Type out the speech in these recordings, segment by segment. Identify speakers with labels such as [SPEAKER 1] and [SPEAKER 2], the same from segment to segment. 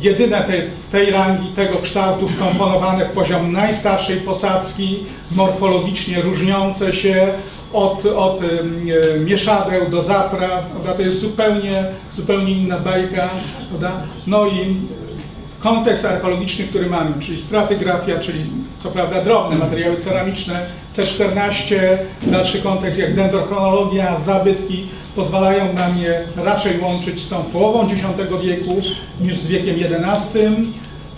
[SPEAKER 1] jedyne tej, tej rangi, tego kształtu wkomponowane w poziom najstarszej posadzki, morfologicznie różniące się od, od e, mieszadeł do zapraw, prawda? to jest zupełnie, zupełnie inna bajka. Prawda? No i kontekst archeologiczny, który mamy, czyli stratygrafia, czyli co prawda drobne materiały ceramiczne, C14, dalszy kontekst jak dendrochronologia, zabytki, pozwalają nam je raczej łączyć z tą połową X wieku niż z wiekiem XI.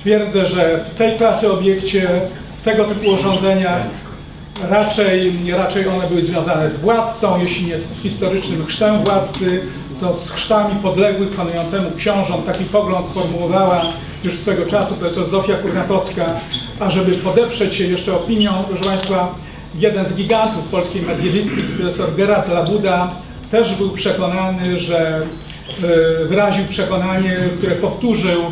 [SPEAKER 1] Twierdzę, że w tej klasy obiekcie, w tego typu urządzeniach raczej, raczej one były związane z władcą, jeśli nie z historycznym chrztem władcy, to z chrztami podległych panującemu książąt. Taki pogląd sformułowała już swego czasu profesor Zofia Kurnatowska, a żeby podeprzeć się jeszcze opinią, proszę Państwa, jeden z gigantów polskiej medialistyki, profesor Gerard Labuda, też był przekonany, że e, wyraził przekonanie, które powtórzył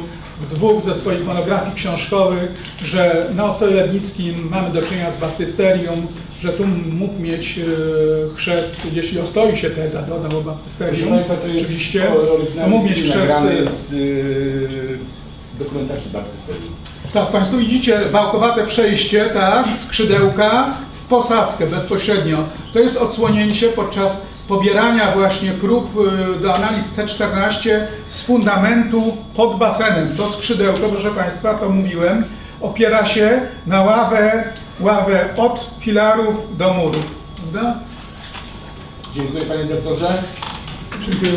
[SPEAKER 1] w dwóch ze swoich monografii książkowych, że na Ostroju Lednickim mamy do czynienia z baptysterium, że tu mógł mieć e, chrzest, jeśli ostoi się teza, dodał o
[SPEAKER 2] Proszę
[SPEAKER 1] baptysterium,
[SPEAKER 2] Państwa, to jest
[SPEAKER 1] oczywiście, to mógł mieć chrzest,
[SPEAKER 2] nagrany z yy, dokumentacji baptysterii.
[SPEAKER 1] tak, Państwo widzicie, wałkowate przejście, tak, skrzydełka w posadzkę bezpośrednio. To jest odsłonięcie podczas pobierania właśnie prób y, do analiz C14 z fundamentu pod basenem. To skrzydełko, proszę Państwa, to mówiłem, opiera się na ławę, ławę od filarów do murów. Prawda?
[SPEAKER 2] Dziękuję Panie Doktorze.
[SPEAKER 1] Dziękuję.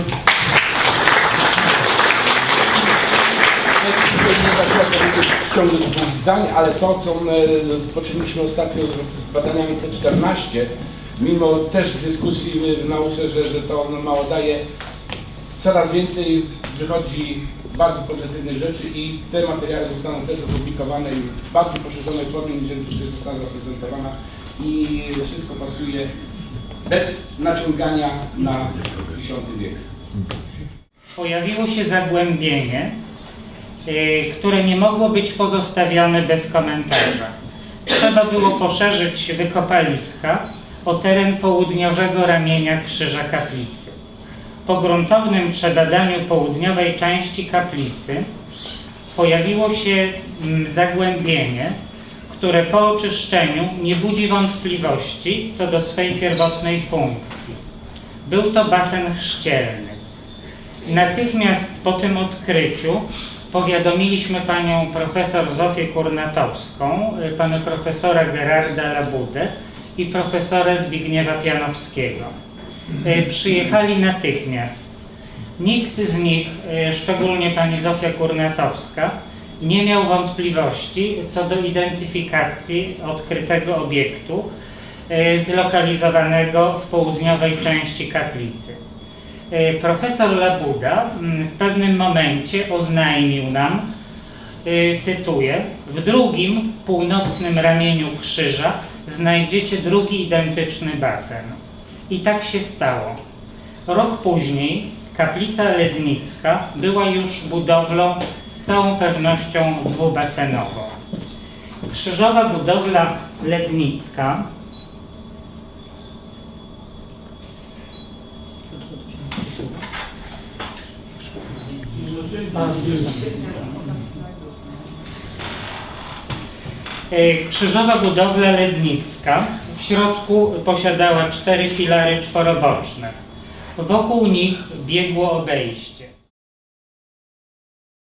[SPEAKER 2] W ciągu dwóch zdań, ale to, co e, rozpoczęliśmy ostatnio z badaniami C14, mimo też dyskusji w nauce, że, że to ono mało daje, coraz więcej wychodzi bardzo pozytywnych rzeczy i te materiały zostaną też opublikowane w bardziej poszerzonej formie, niż tutaj została zaprezentowana i wszystko pasuje bez naciągania na X wiek.
[SPEAKER 3] pojawiło się zagłębienie, y, które nie mogło być pozostawione bez komentarza. Trzeba było poszerzyć wykopaliska o teren południowego ramienia krzyża kaplicy. Po gruntownym przebadaniu południowej części kaplicy pojawiło się mm, zagłębienie, które po oczyszczeniu nie budzi wątpliwości co do swej pierwotnej funkcji. Był to basen chrzcielny. Natychmiast po tym odkryciu powiadomiliśmy panią profesor Zofię Kurnatowską, y, pana profesora Gerarda Labudę i profesora Zbigniewa Pianowskiego. Y, Przyjechali natychmiast. Nikt z nich, y, szczególnie pani Zofia Kurnatowska, nie miał wątpliwości co do identyfikacji odkrytego obiektu y, zlokalizowanego w południowej części kaplicy. E, Profesor Labuda w pewnym momencie oznajmił nam, cytuję, w drugim północnym ramieniu krzyża znajdziecie drugi identyczny basen. I tak się stało. Rok później kaplica Lednicka była już budowlą z całą pewnością dwubasenową. Krzyżowa budowla Lednicka E, Krzyżowa budowla lednicka w środku posiadała cztery filary czworoboczne. Wokół nich biegło obejście.